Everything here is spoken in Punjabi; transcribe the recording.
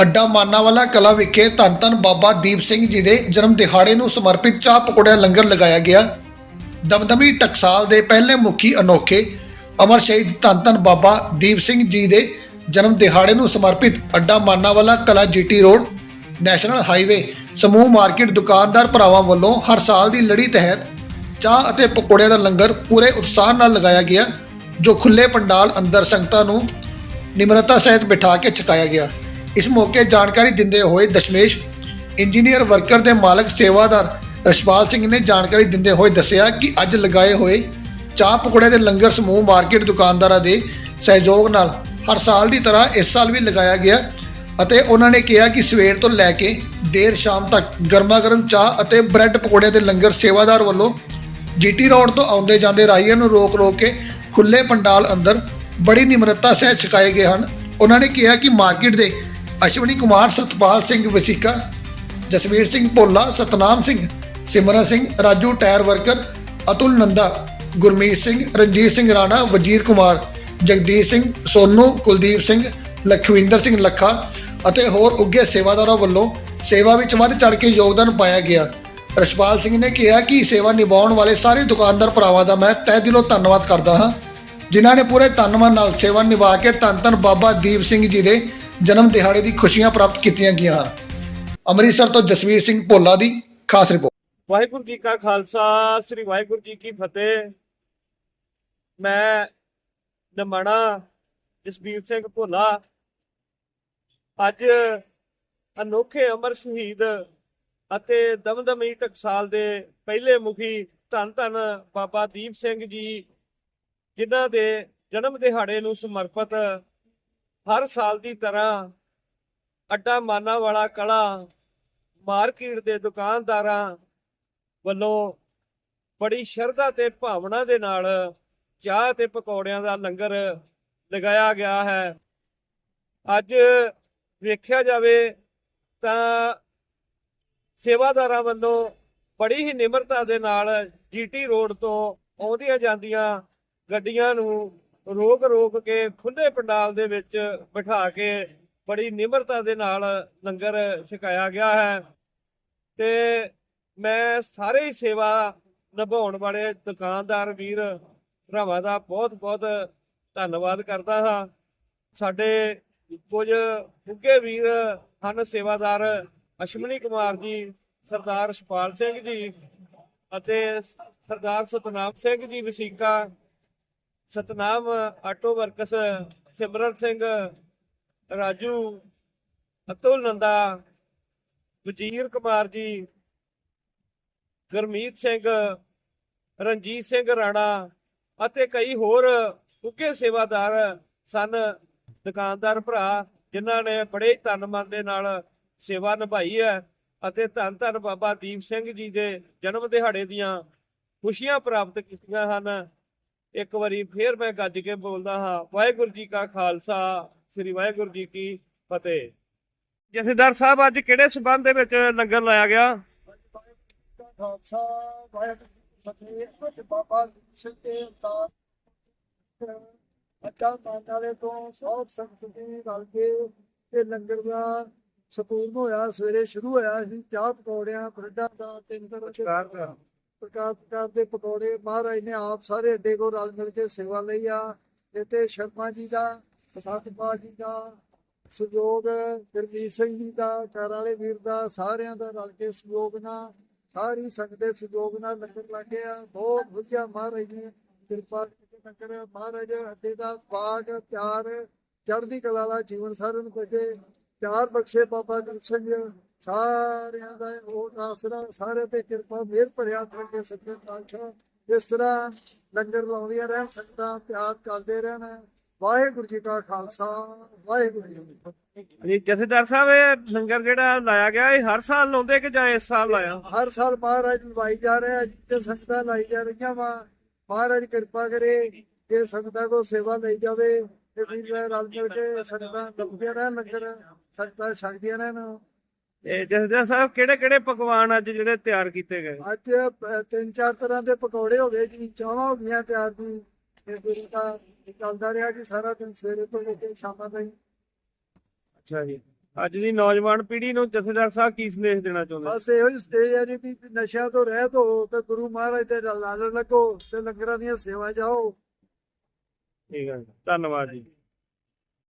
ਅੱਡਾ ਮਾਨਾਵਾਲਾ ਕਲਾ ਵਿਖੇ ਧੰਨ ਧੰਨ ਬਾਬਾ ਦੀਪ ਸਿੰਘ ਜੀ ਦੇ ਜਨਮ ਦਿਹਾੜੇ ਨੂੰ ਸਮਰਪਿਤ ਚਾਹ ਪਕੌੜਿਆਂ ਲੰਗਰ ਲਗਾਇਆ ਗਿਆ। ਦਮਦਮੀ ਟਕਸਾਲ ਦੇ ਪਹਿਲੇ ਮੁਖੀ ਅਨੋਖੇ ਅਮਰ ਸ਼ਹੀਦ ਧੰਨ ਧੰਨ ਬਾਬਾ ਦੀਪ ਸਿੰਘ ਜੀ ਦੇ ਜਨਮ ਦਿਹਾੜੇ ਨੂੰ ਸਮਰਪਿਤ ਅੱਡਾ Manawala Kala GT road, national highway, ਸਮੂਹ ਮਾਰਕੀਟ ਦੁਕਾਨਦਾਰ ਭਰਾਵਾਂ ਵੱਲੋਂ ਹਰ ਸਾਲ ਦੀ ਲੜੀ ਤਹਿਤ ਚਾਹ ਅਤੇ ਪਕੌੜਿਆਂ ਦਾ ਲੰਗਰ ਪੂਰੇ ਉਤਸ਼ਾਹ ਨਾਲ ਲਗਾਇਆ ਗਿਆ, ਜੋ ਖੁੱਲੇ ਪੰਡਾਲ ਅੰਦਰ ਸੰਗਤਾਂ ਨੂੰ ਨਿਮਰਤਾ ਸਹਿਤ ਬਿਠਾ ਕੇ ਛਕਾਇਆ ਗਿਆ। ਇਸ ਮੌਕੇ ਜਾਣਕਾਰੀ ਦਿੰਦੇ ਹੋਏ ਦਸ਼ਮੇਸ਼ ਇੰਜੀਨੀਅਰ ਵਰਕਰ ਦੇ ਮਾਲਕ ਸੇਵਾਦਾਰ ਰਸ਼ਪਾਲ ਸਿੰਘ ਨੇ ਜਾਣਕਾਰੀ ਦਿੰਦੇ ਹੋਏ ਦੱਸਿਆ ਕਿ ਅੱਜ ਲਗਾਏ ਹੋਏ ਚਾਹ ਪਕੌੜੇ ਦੇ ਲੰਗਰ ਸਮੂਹ ਮਾਰਕੀਟ ਦੁਕਾਨਦਾਰਾਂ ਦੇ ਸਹਿਯੋਗ ਨਾਲ ਹਰ ਸਾਲ ਦੀ ਤਰ੍ਹਾਂ ਇਸ ਸਾਲ ਵੀ ਲਗਾਇਆ ਗਿਆ ਅਤੇ ਉਹਨਾਂ ਨੇ ਕਿਹਾ ਕਿ ਸਵੇਰ ਤੋਂ ਲੈ ਕੇ ਦੇਰ ਸ਼ਾਮ ਤੱਕ ਗਰਮਾ ਗਰਮ ਚਾਹ ਅਤੇ ਬ੍ਰੈਡ ਪਕੌੜੇ ਦੇ ਲੰਗਰ ਸੇਵਾਦਾਰ ਵੱਲੋਂ ਜੀਟੀ ਰੋਡ ਤੋਂ ਆਉਂਦੇ ਜਾਂਦੇ ਰਾਹੀਆਂ ਨੂੰ ਰੋਕ ਰੋਕ ਕੇ ਖੁੱਲੇ ਪੰਡਾਲ ਅੰਦਰ ਬੜੀ ਨਿਮਰਤਾ ਸਹਿ ਛਕਾਏ ਗਏ ਹਨ। ਉਹਨਾਂ ਨੇ ਕਿਹਾ ਕਿ ਮਾਰਕੀਟ ਦੇ ਅਸ਼ਵਨੀ ਕੁਮਾਰ, ਸਤਪਾਲ ਸਿੰਘ ਵਸੀਕਾ, ਜਸਵੀਰ ਸਿੰਘ ਭੋਲਾ, ਸਤਨਾਮ ਸਿੰਘ, ਸਿਮਰਨ ਸਿੰਘ, ਰਾਜੂ ਟਾਇਰ ਵਰਕਰ, ਅਤੁਲ ਨੰਦਾ, ਗੁਰਮੀਤ ਸਿੰਘ, ਰਣਜੀਤ ਸਿੰਘ ਰਾਣਾ, ਵਜੀਰ ਕੁਮਾਰ, ਜਗਦੀਸ਼ ਸਿੰਘ, ਸੋਨੂ, ਕੁਲਦੀਪ ਸਿੰਘ, ਲਖਵਿੰਦਰ ਸਿੰਘ ਲੱਖਾ ਅਤੇ ਹੋਰ ਉੱਗੇ ਸੇਵਾਦਾਰਾਂ ਵੱਲੋਂ ਸੇਵਾ ਵਿੱਚ ਵੱਧ ਚੜ ਕੇ ਯੋਗਦਾਨ ਪਾਇਆ ਗਿਆ। ਰਸ਼ਪਾਲ ਸਿੰਘ ਨੇ ਕਿਹਾ ਕਿ ਸੇਵਾ ਨਿਭਾਉਣ ਵਾਲੇ ਸਾਰੇ ਦੁਕਾਨਦਾਰ ਭਰਾਵਾਂ ਦਾ ਮੈਂ ਤਹਿ ਦਿਲੋਂ ਧੰਨਵਾਦ ਕਰਦਾ ਹਾਂ। ਜਿਨ੍ਹਾਂ ਨੇ ਪੂਰੇ ਤਨ ਨਾਲ ਸੇਵਾ ਨਿਭਾ ਕੇ ਧੰਨ ਧੰਨ ਬਾਬਾ ਦੀਪ ਸਿੰਘ ਜੀ ਦੇ ਜਨਮ ਦਿਹਾੜੇ ਦੀ ਖੁਸ਼ੀਆਂ ਪ੍ਰਾਪਤ ਕੀਤੀਆਂ ਗਈਆਂ ਹਨ। ਅੰਮ੍ਰਿਤਸਰ ਤੋਂ ਜਸਵੀਰ ਸਿੰਘ ਭੋਲਾ ਦੀ ਖਾਸ ਰਿਪੋਰਟ। ਵਾਹਿਗੁਰੂ ਜੀ ਕਾ ਖਾਲਸਾ, ਸ੍ਰੀ ਵਾਹਿਗੁਰੂ ਜੀ ਕੀ ਫਤਿਹ। ਮੈਂ ਨਮਣਾ ਜਸਬੀਰ ਸਿੰਘ ਭੋਲਾ। ਅੱਜ ਅਨੋਖੇ ਅਮਰ ਸ਼ਹੀਦ ਅਤੇ ਦਮਦਮੀ ਟਕਸਾਲ ਦੇ ਪਹਿਲੇ ਮੁਖੀ ਧੰਨ ਧੰਨ ਬਾਬਾ ਦੀਪ ਸਿੰਘ ਜੀ, ਜਿਨ੍ਹਾਂ ਦੇ ਜਨਮ ਦਿਹਾੜੇ ਨੂੰ ਸਮਰਪਿਤ ਹਰ ਸਾਲ ਦੀ ਤਰ੍ਹਾਂ ਅੱਡਾ ਮਾਨਾ ਵਾਲਾ ਕਲਾ ਮਾਰਕੀਟ ਦੇ ਦੁਕਾਨਦਾਰਾਂ ਵੱਲੋਂ ਬੜੀ ਸ਼ਰਧਾ ਤੇ ਭਾਵਨਾ ਦੇ ਨਾਲ ਚਾਹ ਤੇ ਪਕੌੜਿਆਂ ਦਾ ਲੰਗਰ ਲਗਾਇਆ ਗਿਆ ਹੈ। ਅੱਜ ਵੇਖਿਆ ਜਾਵੇ ਤਾਂ ਸੇਵਾਦਾਰਾਂ ਵੱਲੋਂ ਬੜੀ ਹੀ ਨਿਮਰਤਾ ਦੇ ਨਾਲ ਜੀਟੀ ਰੋਡ ਤੋਂ ਆਉਂਦੀਆਂ ਜਾਂਦੀਆਂ ਗੱਡੀਆਂ ਨੂੰ ਰੋਕ ਰੋਕ ਕੇ ਖੁੱਲੇ ਪੰਡਾਲ ਦੇ ਵਿੱਚ ਬਿਠਾ ਕੇ ਬੜੀ ਨਿਮਰਤਾ ਦੇ ਨਾਲ ਲੰਗਰ ਛਕਾਇਆ ਗਿਆ ਹੈ। ਤੇ ਮੈਂ ਸਾਰੇ ਸੇਵਾ ਨਿਭਾਉਣ ਵਾਲੇ ਦੁਕਾਨਦਾਰ ਵੀਰ ਭਰਾਵਾਂ ਦਾ ਬਹੁਤ ਬਹੁਤ ਧੰਨਵਾਦ ਕਰਦਾ ਹਾਂ। ਸਾਡੇ ਕੁਝ ਉੱਗੇ ਵੀਰ ਹਨ ਸੇਵਾਦਾਰ ਅਸ਼ਮਨੀ ਕੁਮਾਰ ਜੀ, ਸਰਦਾਰ ਸ਼ਪਾਲ ਸਿੰਘ ਜੀ ਅਤੇ ਸਰਦਾਰ ਸਤਨਾਮ ਸਿੰਘ ਜੀ ਵਸੀਕਾ ਸਤਨਾਮ ਆਟੋ ਵਰਕਸ ਸਿਮਰਨ ਸਿੰਘ, ਰਾਜੂ ਅਤੁਲ ਨੰਦਾ ਵਜੀਰ ਕੁਮਾਰ ਜੀ, ਗੁਰਮੀਤ ਸਿੰਘ, ਰਣਜੀਤ ਸਿੰਘ ਰਾਣਾ ਅਤੇ ਕਈ ਹੋਰ ਉੱਘੇ ਸੇਵਾਦਾਰ ਸਨ, ਦੁਕਾਨਦਾਰ ਭਰਾ, ਜਿਨ੍ਹਾਂ ਨੇ ਬੜੇ ਹੀ ਤਨ ਮਨ ਦੇ ਨਾਲ ਸੇਵਾ ਨਿਭਾਈ ਹੈ ਅਤੇ ਧੰਨ ਧੰਨ ਬਾਬਾ ਦੀਪ ਸਿੰਘ ਜੀ ਦੇ ਜਨਮ ਦਿਹਾੜੇ ਦੀਆਂ ਖੁਸ਼ੀਆਂ ਪ੍ਰਾਪਤ ਕੀਤੀਆਂ ਹਨ। ਇੱਕ ਵਾਰੀ ਫੇਰ ਮੈਂ ਗੱਜ ਕੇ ਬੋਲਦਾ ਹਾਂ ਵਾਹਿਗੁਰੂ ਜੀ ਕਾ ਖਾਲਸਾ ਸ੍ਰੀ ਵਾਹਿਗੁਰੂ ਜੀ ਕੀ ਫਤਿਹ। ਜਥੇਦਾਰ ਸਾਹਿਬ ਅੱਜ ਕਿਹੜੇ ਸਬੰਧ ਦੇ ਵਿੱਚ ਲੰਗਰ ਲਾਇਆ ਗਿਆ? ਖਾਲਸਾ ਵਾਹਿਗੁਰੂ ਜੀ ਕੀ ਫਤਿਹ। ਅੱਜ ਬਾਬਾ ਸਿੰਘ ਦੇ ਅਵਤਾਰ ਅੱਡਾ ਮਾਨਾਲੇ ਤੋਂ ਸੌ ਸੰਗਤ ਦੀ ਰਲ ਕੇ ਤੇ ਲੰਗਰ ਦਾ ਸਪੂਰਨ ਹੋਇਆ ਸਵੇਰੇ ਸ਼ੁਰੂ ਹੋਇਆ ਸੀ ਚਾਹ ਪਕੌੜਿਆਂ ਬਰੱਡਾਂ ਦਾ ਤਿੰਨ ਤਰ੍ਹਾਂ ਦੇ ਪ੍ਰਕਾਰ ਪ੍ਰਕਾਰ ਦੇ ਪਕੌੜੇ, ਮਹਾਰਾਜ ਨੇ ਆਪ ਸਾਰੇ ਅੱਡੇ ਕੋ ਰਲ ਮਿਲ ਕੇ ਸੇਵਾ ਲਈ ਆ। ਇੱਥੇ ਸ਼ਰਮਾ ਜੀ ਦਾ ਸਤਪਾਲ ਜੀ ਦਾ ਸਹਿਯੋਗ, ਗੁਰਮੀਤ ਸਿੰਘ ਜੀ ਦਾ, ਘਰ ਵਾਲੇ ਵੀਰ ਦਾ, ਸਾਰਿਆਂ ਦਾ ਰਲ ਕੇ ਸਹਿਯੋਗ ਨਾਲ, ਸਾਰੀ ਸੰਗਤ ਦੇ ਸਹਿਯੋਗ ਨਾਲ ਲੰਗਰ ਲੱਗੇ ਆ ਬਹੁਤ ਵਧੀਆ ਮਹਾਰਾਜ ਨੇ ਕਿਰਪਾ ਕਰਕੇ ਲੰਗਰ ਮਹਾਰਾਜ ਅੱਡੇ ਦਾ ਬਾਗ ਪਿਆਰ ਚੜ੍ਹਦੀ ਕਲਾ ਦਾ ਜੀਵਨ ਸਾਰਿਆਂ ਨੂੰ ਬਖਸ਼ੇ ਪਿਆਰ ਬਖਸ਼ੇ ਬਾਬਾ ਦੀਪ ਸਿੰਘ ਸਾਰਿਆਂ ਦਾ ਉਹ ਆਸਰਾ ਸਾਰੇ ਤੇ ਕਿਰਪਾ ਮਿਹਰ ਭਰਿਆ ਕਰਕੇ ਸੱਚੇ ਪਾਤਸ਼ਾਹ। ਇਸ ਤਰ੍ਹਾਂ ਲੰਗਰ ਲਾਉਂਦੀਆਂ ਰਹਿਣ ਸੰਗਤਾਂ ਪਿਆਰ ਚੱਲਦੇ ਰਹਿਣ। ਵਾਹਿਗੁਰੂ ਜੀ ਕਾ ਖਾਲਸਾ ਵਾਹਿਗੁਰੂ ਜੀ ਕੀ ਫਤਿਹ। ਜੀ ਜਥੇਦਾਰ ਸਾਹਿਬ ਇਹ ਲੰਗਰ ਜਿਹੜਾ ਲਾਇਆ ਗਿਆ ਇਹ ਹਰ ਸਾਲ ਲਾਉਂਦੇ ਕਿ ਜਾਂ ਇਸ ਸਾਲ ਲਾਇਆ? ਹਰ ਸਾਲ ਮਹਾਰਾਜ ਲਵਾਈ ਜਾ ਰਿਹਾ ਜਿੱਤੇ ਸੰਗਤਾਂ ਲਾਈ ਜਾ ਰਹੀਆਂ ਵਾ ਮਹਾਰਾਜ ਕਿਰਪਾ ਕਰੇ ਕਿ ਸੰਗਤਾਂ ਕੋ ਸੇਵਾ ਲਈ ਜਾਵੇ ਤੇ ਵੀਰ ਰਲ ਮਿਲ ਕੇ ਸੰਗਤਾਂ ਲੱਭਦੀਆਂ ਰਹਿਣ ਲੰਗਰ ਸੰਗਤਾਂ ਛਕਦੀਆਂ ਰਹਿਣ। ਇਹ ਜਥੇਦਾਰ ਸਾਹਿਬ ਕਿਹੜੇ ਕਿਹੜੇ ਪਕਵਾਨ ਅੱਜ ਜਿਹੜੇ ਤਿਆਰ ਕੀਤੇ ਗਏ? ਅੱਜ ਅ, ਤਿੰਨ ਚਾਰ ਤਰ੍ਹਾਂ ਦੇ ਪਕੌੜੇ ਹੋ ਗਏ ਜੀ ਚਾਹਾਂ ਹੋ ਗਈਆਂ ਤਿਆਰ ਜੀ। ਤੇ ਗੁਰੂ ਦਾ ਚੱਲਦਾ ਰਿਹਾ ਜੀ ਸਾਰਾ ਦਿਨ ਸਵੇਰੇ ਤੋਂ ਲੈ ਕੇ ਸ਼ਾਮਾਂ ਤਾਈਂ। ਅੱਛਾ ਜੀ। ਅੱਜ ਦੀ ਨੌਜਵਾਨ ਪੀੜ੍ਹੀ ਨੂੰ ਜਥੇਦਾਰ ਸਾਹਿਬ ਕੀ ਸੰਦੇਸ਼ ਦੇਣਾ ਚਾਹੁੰਦੇ? ਬਸ ਇਹੋ ਹੀ ਸਟੇਜ ਹੈ ਜੀ ਵੀ ਨਸ਼ਿਆਂ ਤੋਂ ਰਹਿਤ ਹੋ ਤੇ ਗੁਰੂ ਮਹਾਰਾਜ ਦੇ ਨਾਲ ਲੱਗੋ ਤੇ ਲੰਗਰਾਂ ਦੀਆਂ ਸੇਵਾ ਜਾਓ। ਠੀਕ ਹੈ ਧੰਨਵਾਦ ਜੀ।